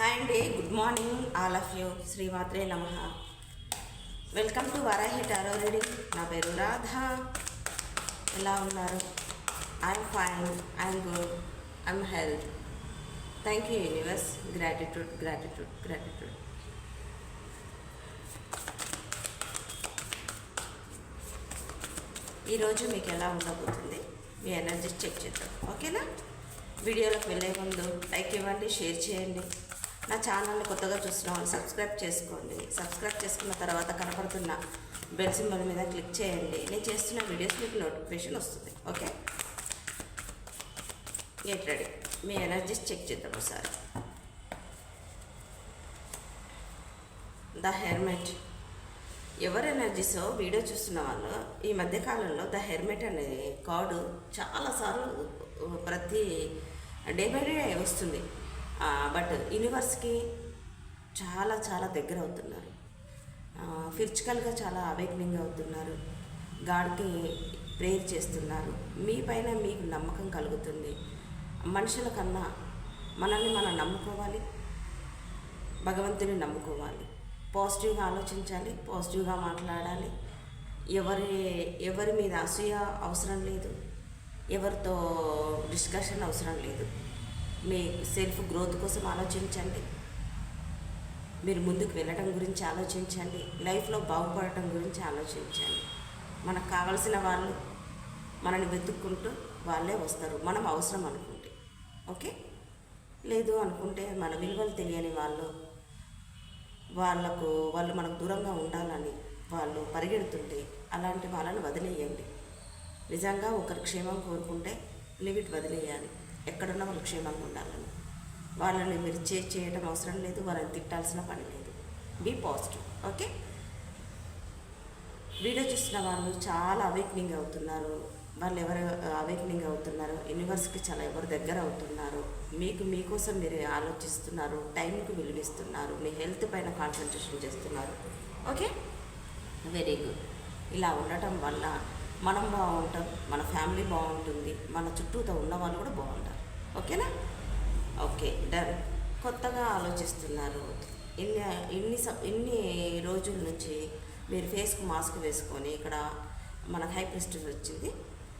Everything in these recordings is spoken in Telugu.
హాయ్ అండి good morning all of you శ్రీమాత్రే నమ welcome to Varahi tarot reading నా పేరు రాధా. ఎలా ఉన్నారు? I'm fine I'm good I'm health thank you universe gratitude gratitude gratitude ఈరోజు మీకు ఎలా ఉండబోతుంది? మీ ఎనర్జీ చెక్ చేద్దాం. ఓకేనా వీడియోలోకి వెళ్ళే ముందు లైక్ ఇవ్వండి షేర్ చేయండి. నా ఛానల్ని కొత్తగా చూసిన వాళ్ళు సబ్స్క్రైబ్ చేసుకోండి. సబ్స్క్రైబ్ చేసుకున్న తర్వాత కనపడుతున్న బెల్ సింబల్ మీద క్లిక్ చేయండి. నేను చేస్తున్న వీడియోస్ మీకు నోటిఫికేషన్ వస్తుంది. ఓకే? Get ready. మీ ఎనర్జీస్ చెక్ చేద్దాం ఒకసారి. The hermit. ఎవరు ఎనర్జీసో? వీడియో చూస్తున్న వాళ్ళు. ఈ మధ్యకాలంలో ద హెర్మెట్ అనే కార్డు చాలాసార్లు ప్రతి డే బై డే వస్తుంది. బట్ యూనివర్స్కి చాలా చాలా దగ్గర అవుతున్నారు. ఫిజికల్గా చాలా అవేక్నింగ్ అవుతున్నారు. గాడ్కి ప్రేయర్ చేస్తున్నారు. మీ పైన మీకు నమ్మకం కలుగుతుంది. మనుషుల కన్నా మనల్ని మనం నమ్ముకోవాలి. భగవంతుని నమ్ముకోవాలి. పాజిటివ్గా ఆలోచించాలి పాజిటివ్గా మాట్లాడాలి. ఎవరి ఎవరి మీద అసూయ అవసరం లేదు. ఎవరితో డిస్కషన్ అవసరం లేదు. మీ సెల్ఫ్ గ్రోత్ కోసం ఆలోచించండి. మీరు ముందుకు వెళ్ళడం గురించి ఆలోచించండి. లైఫ్లో బాగుపడటం గురించి ఆలోచించండి. మనకు కావలసిన వాళ్ళు మనని వెతుక్కుంటూ వాళ్ళే వస్తారు. మనం అవసరం అనుకుంటే. ఓకే? లేదు అనుకుంటే మన విలువలు తెలియని వాళ్ళు వాళ్ళకు వాళ్ళు మనకు దూరంగా ఉండాలని వాళ్ళు పరిగెడుతుంటే అలాంటి వాళ్ళని వదిలేయండి. నిజంగా ఒకరి క్షేమం కోరుకుంటే లిమిట్ వదిలేయాలి. ఎక్కడున్న వాళ్ళు క్షేమంగా ఉండాలని. వాళ్ళని మీరు చే చేయడం అవసరం లేదు వాళ్ళని తిట్టాల్సిన పని లేదు. Be positive okay? వీడియో చూసిన వాళ్ళు చాలా అవేక్నింగ్ అవుతున్నారు. వాళ్ళు ఎవరు అవేక్నింగ్ అవుతున్నారు. యూనివర్స్కి చాలా ఎవరు దగ్గర అవుతున్నారు. మీకు మీకోసం మీరు ఆలోచిస్తున్నారు. టైంకి విలువిస్తున్నారు. మీ హెల్త్ పైన కాన్సన్ట్రేషన్ చేస్తున్నారు. ఓకే? వెరీ గుడ్ ఇలా ఉండటం వల్ల మనం బాగుంటాం మన ఫ్యామిలీ బాగుంటుంది మన చుట్టూతో ఉన్న వాళ్ళు కూడా బాగుంటారు. ఓకేనా? Okay done. కొత్తగా ఆలోచిస్తున్నారు. ఎన్ని ఇన్ని ఎన్ని ఇన్ని రోజుల నుంచి మీరు ఫేస్కు మాస్క్ వేసుకొని ఇక్కడ మనకు హై ప్రెస్టేజ్ వచ్చింది.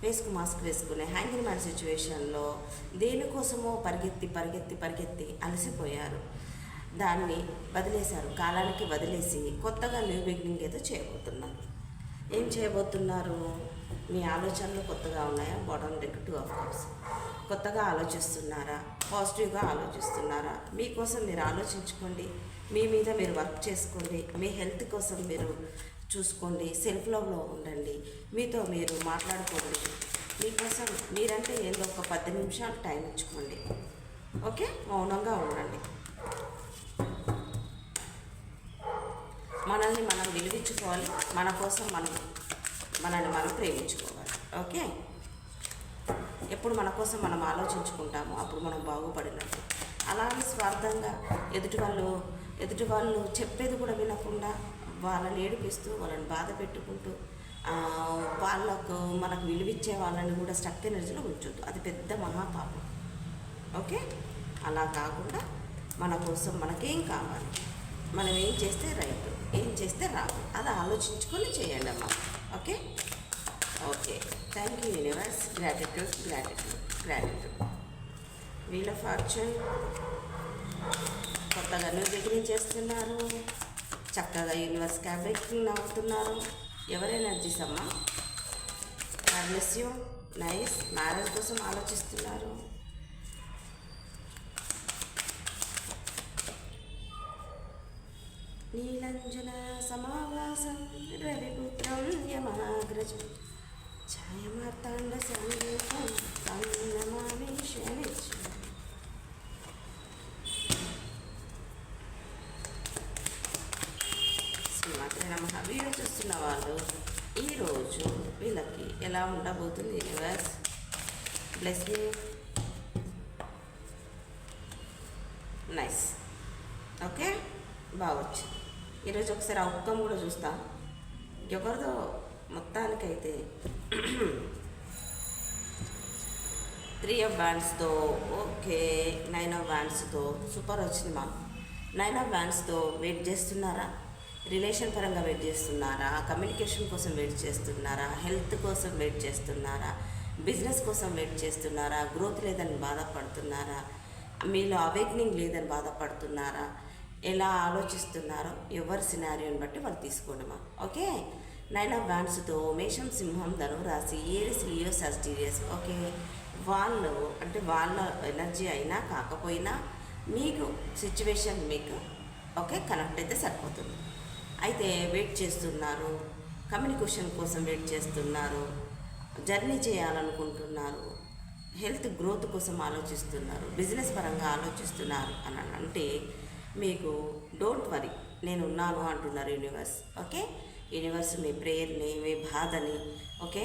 ఫేస్కు మాస్క్ వేసుకునే హ్యాంగింగ్ మ్యాన్ సిచ్యువేషన్లో దేనికోసమో పరిగెత్తి పరిగెత్తి పరిగెత్తి అలసిపోయారు. దాన్ని వదిలేశారు. కాలానికి వదిలేసి కొత్తగా న్యూ బిగినింగ్ ఏదో చేయబోతున్నారు. ఏం చేయబోతున్నారు? మీ ఆలోచనలు కొత్తగా ఉన్నాయా? Bottom deck two of cups కొత్తగా ఆలోచిస్తున్నారా? పాజిటివ్గా ఆలోచిస్తున్నారా? మీకోసం మీరు ఆలోచించుకోండి. మీ మీద మీరు వర్క్ చేసుకోండి. మీ హెల్త్ కోసం మీరు చూసుకోండి. సెల్ఫ్ లవ్లో ఉండండి. మీతో మీరు మాట్లాడుకోండి. మీకోసం మీరంటే ఏదో ఒక పది నిమిషాలు టైం ఇచ్చుకోండి. ఓకే? మౌనంగా ఉండండి. మనల్ని మనం విలువించుకోవాలి మన కోసం మనం మనల్ని మనం ప్రేమించుకోవాలి. ఓకే? ఎప్పుడు మన కోసం మనం ఆలోచించుకుంటామో అప్పుడు మనం బాగుపడినట్టు. అలానే స్వార్థంగా ఎదుటి వాళ్ళు ఎదుటి వాళ్ళు చెప్పేది కూడా వినకుండా వాళ్ళని ఏడిపిస్తూ వాళ్ళని బాధ పెట్టుకుంటూ వాళ్ళకు మనకు విలువిచ్చే వాళ్ళని కూడా స్టక్ ఎనర్జీలో ఉంచొద్దు. అది పెద్ద మహాపాపం. ఓకే? అలా కాకుండా మన కోసం మనకేం కావాలి? మనం ఏం చేస్తే రైట్ ఏం చేస్తే రాదు అది ఆలోచించుకొని చేయండి అమ్మా. Okay? Okay thank you universe gratitude gratitude gratitude wheel of fortune కొత్తగా న్యూ బిగినింగ్ చేస్తున్నారు. చక్కగా యూనివర్స్ క్యాబినెట్ నవ్వుతున్నారు. ఎవరు ఎనర్జీస్ అమ్మా? బ్లెస్ యూ నైస్ మ్యారేజ్ కోసం ఆలోచిస్తున్నారు. నీలంజన సమావాసం రవిపుత్రం యమాగ్రజం ఛాయమార్తాండ సంగీతం తన్నమామి శనిచ్చు శ్రీమాత్రి నమ. వీడియో చూస్తున్న వాళ్ళు ఈరోజు వీళ్ళకి ఎలా ఉండబోతుంది యూనివర్స్ బ్లెస్ నైస్ ఓకే బాగొచ్చు ఈరోజు ఒకసారి అవుట్కమ్ కూడా చూస్తాం. ఎవరిదో మొత్తానికైతే త్రీ ఆఫ్ బ్యాండ్స్తో ఓకే నైన్ ఆఫ్ బ్యాండ్స్తో సూపర్ వచ్చింది మా నైన్ ఆఫ్ బ్యాండ్స్తో వెయిట్ చేస్తున్నారా? రిలేషన్ పరంగా వెయిట్ చేస్తున్నారా? కమ్యూనికేషన్ కోసం వెయిట్ చేస్తున్నారా? హెల్త్ కోసం వెయిట్ చేస్తున్నారా? బిజినెస్ కోసం వెయిట్ చేస్తున్నారా? గ్రోత్ లేదని బాధపడుతున్నారా? మీలో అవేక్నింగ్ లేదని బాధపడుతున్నారా? ఎలా ఆలోచిస్తున్నారో ఎవరి సినారియోని బట్టి వాళ్ళు తీసుకోండిమా ఓకే? నైన్ ఆఫ్ వ్యాన్స్తో మేషం సింహం ధనురాశి ఏరిస్ లియో సస్టీరియస్. ఓకే. వాళ్ళు అంటే వాళ్ళ ఎనర్జీ అయినా కాకపోయినా మీకు సిచ్యువేషన్ మీకు ఓకే కనెక్ట్ అయితే సరిపోతుంది. అయితే వెయిట్ చేస్తున్నారు కమ్యూనికేషన్ కోసం వెయిట్ చేస్తున్నారు జర్నీ చేయాలనుకుంటున్నారు హెల్త్ గ్రోత్ కోసం ఆలోచిస్తున్నారు బిజినెస్ పరంగా ఆలోచిస్తున్నారు అని అంటే మీకు డోంట్ వరీ నేను ఉన్నాను అంటున్నారు యూనివర్స్ ఓకే. యూనివర్స్ మీ ప్రేయర్ని మీ బాధని ఓకే?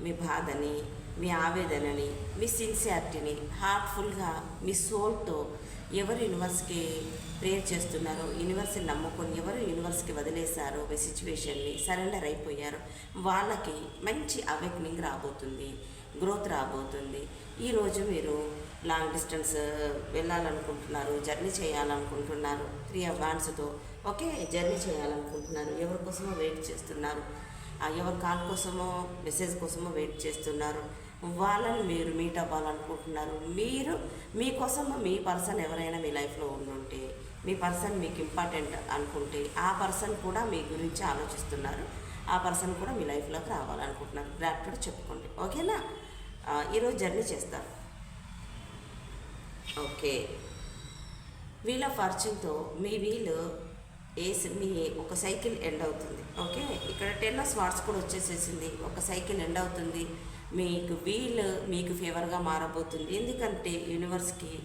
మీ బాధని మీ ఆవేదనని మీ సిన్సియారిటీని హార్ట్ఫుల్గా మీ సోల్తో ఎవరు యూనివర్స్కి ప్రేయర్ చేస్తున్నారో యూనివర్స్ని నమ్ముకొని ఎవరు యూనివర్స్కి వదిలేశారో మీ సిచ్యువేషన్ని సరెండర్ అయిపోయారో వాళ్ళకి మంచి అవేక్నింగ్ రాబోతుంది గ్రోత్ రాబోతుంది. ఈరోజు మీరు లాంగ్ డిస్టెన్స్ uh, వెళ్ళాలనుకుంటున్నారు జర్నీ చేయాలనుకుంటున్నారు త్రీ అడ్వాన్స్తో ఓకే జర్నీ చేయాలనుకుంటున్నారు. ఎవరి కోసమో వెయిట్ చేస్తున్నారు. ఎవరి కాల్ కోసమో మెసేజ్ కోసమో వెయిట్ చేస్తున్నారు. వాళ్ళని మీరు మీట్ అవ్వాలనుకుంటున్నారు. మీరు మీకోసం మీ పర్సన్ ఎవరైనా మీ లైఫ్లో ఉండుంటే మీ పర్సన్ మీకు ఇంపార్టెంట్ అనుకుంటే ఆ పర్సన్ కూడా మీ గురించి ఆలోచిస్తున్నారు. ఆ పర్సన్ కూడా మీ లైఫ్లోకి రావాలనుకుంటున్నారు. గ్రాట్యూడ్ చెప్పుకోండి. ఓకేనా ఈరోజు జర్నీ చేస్తారు. ఓకే. వీల్ ఆఫ్ ఫార్చ్యూన్తో మీ వీలు వేసి మీ ఒక సైకిల్ ఎండ్ అవుతుంది. ఓకే? ఇక్కడ టెన్ ఆఫ్ స్వార్ట్స్ కూడా వచ్చేసేసింది. ఒక సైకిల్ ఎండ్ అవుతుంది. మీకు వీల్ మీకు ఫేవర్గా మారబోతుంది. ఎందుకంటే యూనివర్స్కి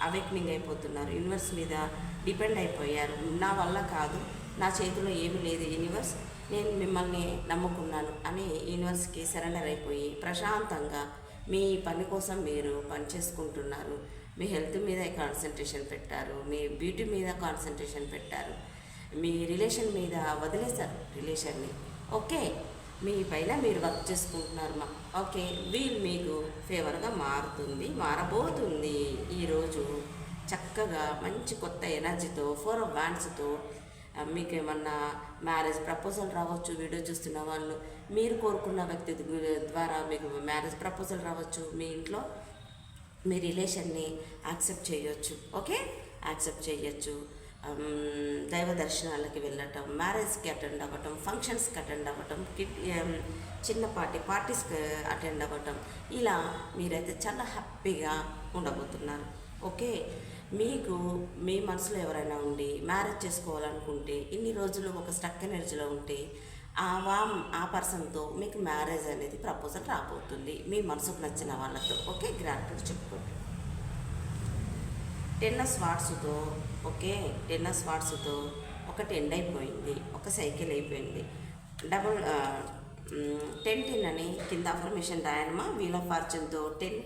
అవేక్నింగ్ అయిపోతున్నారు. యూనివర్స్ మీద డిపెండ్ అయిపోయారు. నా వల్ల కాదు. నా చేతిలో ఏమీ లేదు. యూనివర్స్ నేను మిమ్మల్ని నమ్ముకున్నాను అని యూనివర్స్కి సరెండర్ అయిపోయి ప్రశాంతంగా మీ పని కోసం మీరు పని చేసుకుంటున్నారు. మీ హెల్త్ మీద కాన్సన్ట్రేషన్ పెట్టారు మీ బ్యూటీ మీద కాన్సన్ట్రేషన్ పెట్టారు మీ రిలేషన్ మీద వదిలేశారు రిలేషన్ని. ఓకే మీ పైన మీరు వర్క్ చేసుకుంటున్నారు మా ఓకే వీల్ మీకు ఫేవర్గా మారుతుంది మారబోతుంది. ఈరోజు చక్కగా మంచి కొత్త ఎనర్జీతో ఫోర్ ఆఫ్ వ్యాండ్స్తో మీకు ఏమన్నా మ్యారేజ్ ప్రపోజల్ రావచ్చు వీడియో చూస్తున్న వాళ్ళు మీరు కోరుకున్న వ్యక్తి ద్వారా మీకు మ్యారేజ్ ప్రపోజల్ రావచ్చు మీ ఇంట్లో? మీ రిలేషన్ని యాక్సెప్ట్ చేయొచ్చు ఓకే? యాక్సెప్ట్ చేయొచ్చు. దైవ దర్శనాలకి వెళ్ళటం మ్యారేజ్కి అటెండ్ అవ్వటం ఫంక్షన్స్కి అటెండ్ అవ్వటం కిట్ చిన్నపాటి పార్టీస్కి అటెండ్ అవ్వటం ఇలా మీరైతే చాలా హ్యాపీగా ఉండబోతున్నారు ఓకే? మీకు మీ మనసులో ఎవరైనా ఉండి మ్యారేజ్ చేసుకోవాలనుకుంటే ఇన్ని రోజులు ఒక స్టక్ ఎనర్జీలో ఉంటే వా ఆ పర్సన్తో మీకు మ్యారేజ్ అనేది ప్రపోజల్ రాబోతుంది. మీ మనసుకు నచ్చిన వాళ్ళతో. ఓకే? గ్రాట్యూడ్ చెప్పుకోండి. టెన్నస్ స్వాట్స్తో ఓకే? టెన్నస్ స్వాట్స్తో ఒక టెన్ అయిపోయింది. ఒక సైకిల్ అయిపోయింది. డబుల్ టెన్ టెన్ అని కింద అఫర్మేషన్ రాయనమా వీల్ ఆఫ్ ఫార్చ్యూన్తో టెన్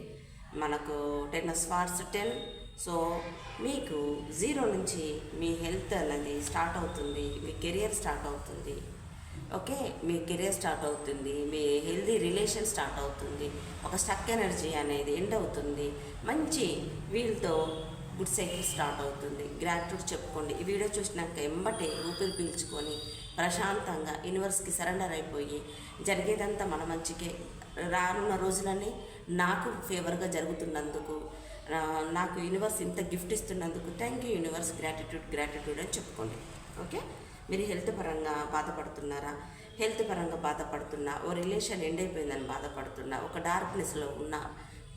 మనకు టెన్ స్వాట్స్ టెన్. సో మీకు జీరో నుంచి మీ హెల్త్ అనేది స్టార్ట్ అవుతుంది. మీ కెరియర్ స్టార్ట్ అవుతుంది. ఓకే మీ కెరియర్ స్టార్ట్ అవుతుంది మీ హెల్దీ రిలేషన్ స్టార్ట్ అవుతుంది ఒక స్టక్ ఎనర్జీ అనేది ఎండ్ అవుతుంది మంచి వీళ్ళతో గుడ్ సైకిల్ స్టార్ట్ అవుతుంది. గ్రాట్యూడ్ చెప్పుకోండి. ఈ వీడియో చూసినాక ఎంబటే ఊపిరి పీల్చుకొని ప్రశాంతంగా యూనివర్స్కి సరెండర్ అయిపోయి జరిగేదంతా మన మంచికే. రానున్న రోజులన్నీ నాకు ఫేవర్గా జరుగుతున్నందుకు నాకు యూనివర్స్ ఇంత gift ఇస్తున్నందుకు thank you universe. Gratitude gratitude అని చెప్పుకోండి. ఓకే? మీరు హెల్త్ పరంగా బాధపడుతున్నారా? హెల్త్ పరంగా బాధపడుతున్నా ఓ రిలేషన్ ఎండ్ అయిపోయిందని బాధపడుతున్నా ఒక డార్క్నెస్లో ఉన్నా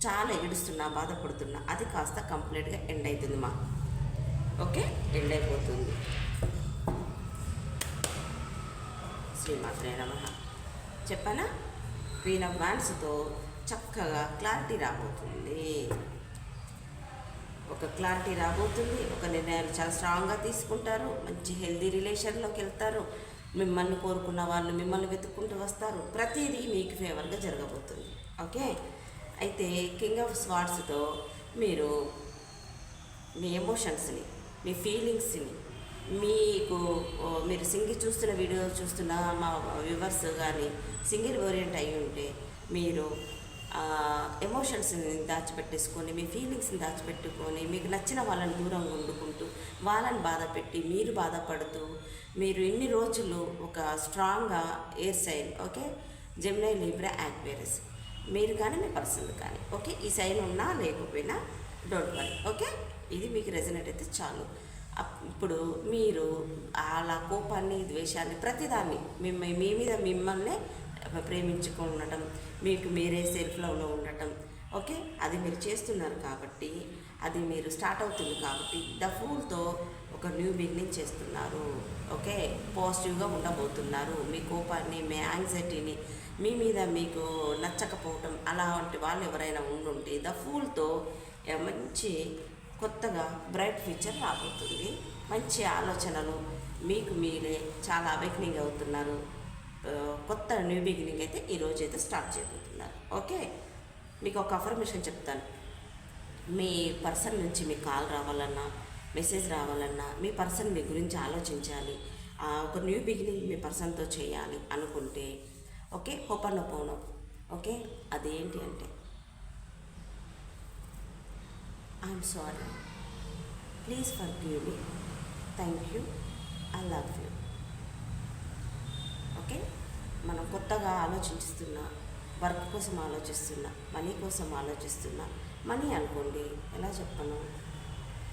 చాలా ఏడుస్తున్నా బాధపడుతున్నా అది కాస్త కంప్లీట్గా ఎండ్ అవుతుంది మా. ఓకే? ఎండ్ అయిపోతుంది. శ్రీమాత్రే నమ. చెప్పానా? క్వీన్ ఆఫ్ వ్యాన్స్తో చక్కగా క్లారిటీ రాబోతుంది. ఒక క్లారిటీ రాబోతుంది ఒక నిర్ణయాలు చాలా స్ట్రాంగ్గా తీసుకుంటారు మంచి హెల్దీ రిలేషన్లోకి వెళ్తారు మిమ్మల్ని కోరుకున్న వాళ్ళు మిమ్మల్ని వెతుక్కుంటూ వస్తారు. ప్రతిదీ మీకు ఫేవర్గా జరగబోతుంది. ఓకే అయితే కింగ్ ఆఫ్ స్వార్ట్స్తో మీరు మీ ఎమోషన్స్ని మీ ఫీలింగ్స్ని మీకు మీరు సింగిల్ చూస్తున్న వీడియో చూస్తున్న మా వ్యూవర్స్ కానీ సింగిల్ ఓరియంట్ అయి ఉంటే మీరు ఎమోషన్స్ని దాచిపెట్టేసుకొని మీ ఫీలింగ్స్ని దాచిపెట్టుకొని మీకు నచ్చిన వాళ్ళని దూరంగా వండుకుంటూ వాళ్ళని బాధ పెట్టి మీరు బాధపడుతూ మీరు ఇన్ని రోజులు ఒక స్ట్రాంగ్గా air sign okay Gemini Libra Aquarius మీరు కానీ మీ పర్సన్ కానీ ఓకే ఈ సైన్ ఉన్నా లేకపోయినా డోంట్ వరీ ఓకే ఇది మీకు రెజనేట్ అయితే చాలు. ఇప్పుడు మీరు అలా కోపాన్ని ద్వేషాన్ని ప్రతిదాన్ని మిమ్మ మీ మీద మిమ్మల్ని ప్రేమించుకొని మీకు మీరే సెల్ఫ్ లవ్లో ఉండటం. ఓకే అది మీరు చేస్తున్నారు కాబట్టి అది మీరు స్టార్ట్ అవుతుంది కాబట్టి ద ఫూల్తో ఒక న్యూ బిగినింగ్ చేస్తున్నారు. ఓకే పాజిటివ్గా ఉండబోతున్నారు. మీ కోపాన్ని మీ యాంగ్జైటీని మీ మీద మీకు నచ్చకపోవటం అలాంటి వాళ్ళు ఎవరైనా ఉండుంటే ద ఫూల్తో మంచి కొత్తగా బ్రైట్ ఫ్యూచర్ రాబోతుంది. మంచి ఆలోచనలు మీకు మీరే చాలా అవేక్నింగ్ అవుతున్నారు. కొత్త న్యూ బిగినింగ్ అయితే ఈరోజు అయితే స్టార్ట్ చేయబోతున్నారు. ఓకే? మీకు ఒక అఫర్మేషన్ చెప్తాను. మీ పర్సన్ నుంచి మీ కాల్ రావాలన్నా మెసేజ్ రావాలన్నా మీ పర్సన్ మీ గురించి ఆలోచించాలి. ఆ, ఒక న్యూ బిగినింగ్ మీ పర్సన్తో చేయాలి అనుకుంటే ఓకే? హోపన్న పోను ఓకే? అదేంటి అంటే I'm sorry please forgive me thank you I love you okay? మనం కొత్తగా ఆలోచిస్తున్నా వర్క్ కోసం ఆలోచిస్తున్నా మనీ కోసం ఆలోచిస్తున్నా మనీ అనుకోండి ఎలా చెప్పను?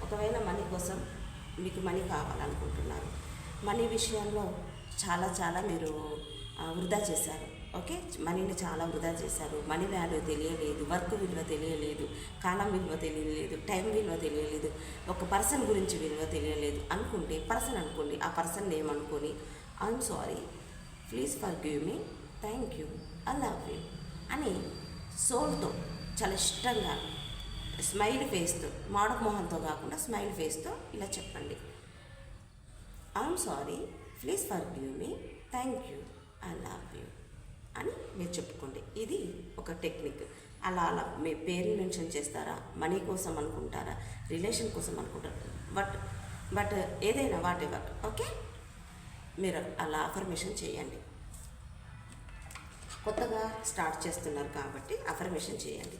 ఒకవేళ మనీ కోసం మీకు మనీ కావాలనుకుంటున్నారు మనీ విషయంలో చాలా చాలా మీరు వృధా చేశారు ఓకే? మనీని చాలా వృధా చేశారు మనీ వాల్యూ తెలియలేదు వర్క్ విలువ తెలియలేదు కాలం విలువ తెలియలేదు టైం విలువ తెలియలేదు ఒక పర్సన్ గురించి విలువ తెలియలేదు అనుకుంటే పర్సన్ అనుకోండి ఆ పర్సన్ నేమ్ అనుకొని I'm sorry please forgive me. Thank you. I love you. అని సోల్తో చాలా ఇష్టంగా స్మైల్ ఫేస్తో మాడ మొహంతో కాకుండా స్మైల్ ఫేస్తో ఇలా చెప్పండి. I'm sorry. Please forgive me. Thank you. I love you. అని మీరు చెప్పుకోండి. ఇది ఒక టెక్నిక్. అలా అలా మీ పేరు మెన్షన్ చేస్తారా? మనీ కోసం అనుకుంటారా? రిలేషన్ కోసం అనుకుంటారా? బట్ బట్ ఏదైనా వాట్ ఎవర్ ఓకే? మీరు అలా అఫర్మేషన్ చేయండి. కొత్తగా స్టార్ట్ చేస్తున్నారు కాబట్టి అఫర్మేషన్ చేయండి.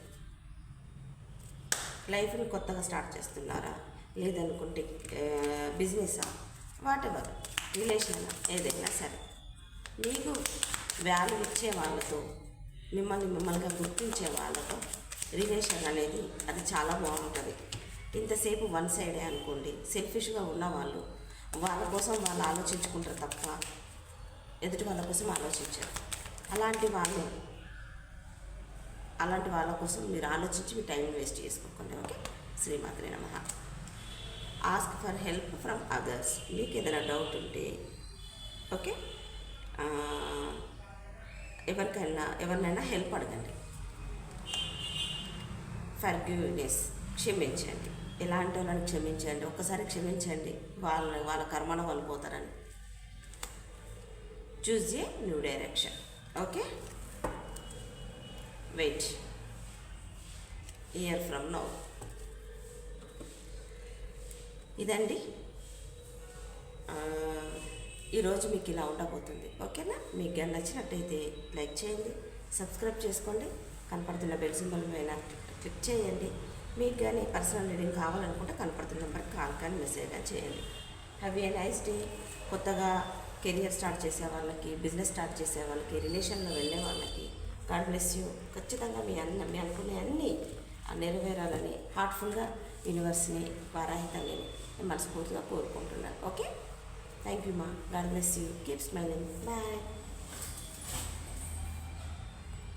లైఫ్ని కొత్తగా స్టార్ట్ చేస్తున్నారా? లేదనుకుంటే బిజినెసా? వాటెవర్? రిలేషన్? ఏదైనా సరే. మీకు వాల్యూ ఇచ్చే వాళ్ళతో మిమ్మల్ని మిమ్మల్నిగా గుర్తించే వాళ్ళతో రిలేషన్ అనేది అది చాలా బాగుంటుంది. ఇంతసేపు వన్ సైడే అనుకోండి సెల్ఫిష్గా ఉన్నవాళ్ళు వాళ్ళ కోసం వాళ్ళు ఆలోచించుకుంటారు తప్ప ఎదుటి వాళ్ళ కోసం ఆలోచించారు. అలాంటి వాళ్ళు అలాంటి వాళ్ళ కోసం మీరు ఆలోచించి మీ టైం వేస్ట్ చేసుకోకండి ఓకే? శ్రీమాత్రి నమ. Ask for help from others మీకు ఏదైనా డౌట్ ఉంటే ఓకే? ఎవరికైనా ఎవరినైనా హెల్ప్ అడగండి. ఫర్ గ్యూనెస్ క్షమించండి. ఎలాంటి వాళ్ళని క్షమించండి? ఒక్కసారి క్షమించండి. వాళ్ళ వాళ్ళ కర్మలో వాళ్ళు పోతారని. Choose a new direction okay wait year from now ఇదండి. ఈరోజు మీకు ఇలా ఉండబోతుంది. ఓకేనా? మీకు కానీ నచ్చినట్టయితే లైక్ చేయండి సబ్స్క్రైబ్ చేసుకోండి కనపడుతున్న బెల్ సింబల్ పైన క్లిక్ చేయండి. మీకు కానీ పర్సనల్ రీడింగ్ కావాలనుకుంటే కనపడుతున్న నెంబర్కి కాల్ కానీ మెసేజ్ కానీ చేయండి. హ్యావ్ ఏ నైస్ డే కొత్తగా కెరియర్ స్టార్ట్ చేసే వాళ్ళకి బిజినెస్ స్టార్ట్ చేసే వాళ్ళకి రిలేషన్లో వెళ్ళే వాళ్ళకి గాడ్ బ్లెస్ యూ. ఖచ్చితంగా మీ అన్న మీ అనుకునే అన్నీ నెరవేరాలని హార్ట్ఫుల్గా యూనివర్స్ని వారాహితని మనస్ఫూర్తిగా కోరుకుంటున్నాను. ఓకే? థ్యాంక్ యూ మా. God bless you. Keep smiling. Bye.